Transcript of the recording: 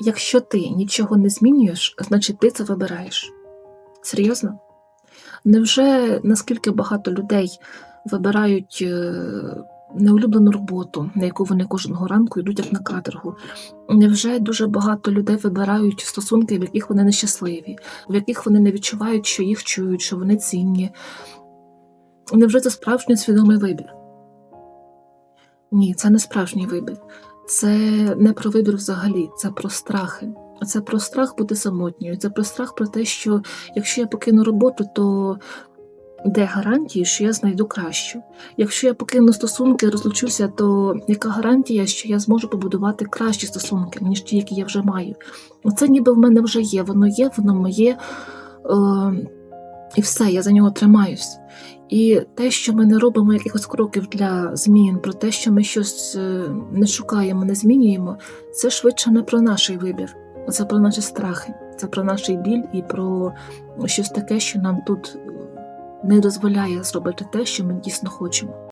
якщо ти нічого не змінюєш, значить ти це вибираєш. Серйозно? Невже наскільки багато людей вибирають е, неулюблену роботу, на яку вони кожного ранку йдуть як на каторгу? Невже дуже багато людей вибирають стосунки, в яких вони нещасливі, в яких вони не відчувають, що їх чують, що вони цінні? Невже це справжній свідомий вибір? Ні, це не справжній вибір. Це не про вибір взагалі, це про страхи. Це про страх бути самотньою, це про страх про те, що якщо я покину роботу, то де гарантії, що я знайду кращу? Якщо я покину стосунки, розлучуся, то яка гарантія, що я зможу побудувати кращі стосунки, ніж ті, які я вже маю? Оце ніби в мене вже є, воно є, воно моє, е, і все, я за нього тримаюсь. І те, що ми не робимо якихось кроків для змін, про те, що ми щось е, не шукаємо, не змінюємо, це швидше не про наш вибір, це про наші страхи, це про наш біль і про щось таке, що нам тут не дозволяє зробити те, що ми дійсно хочемо.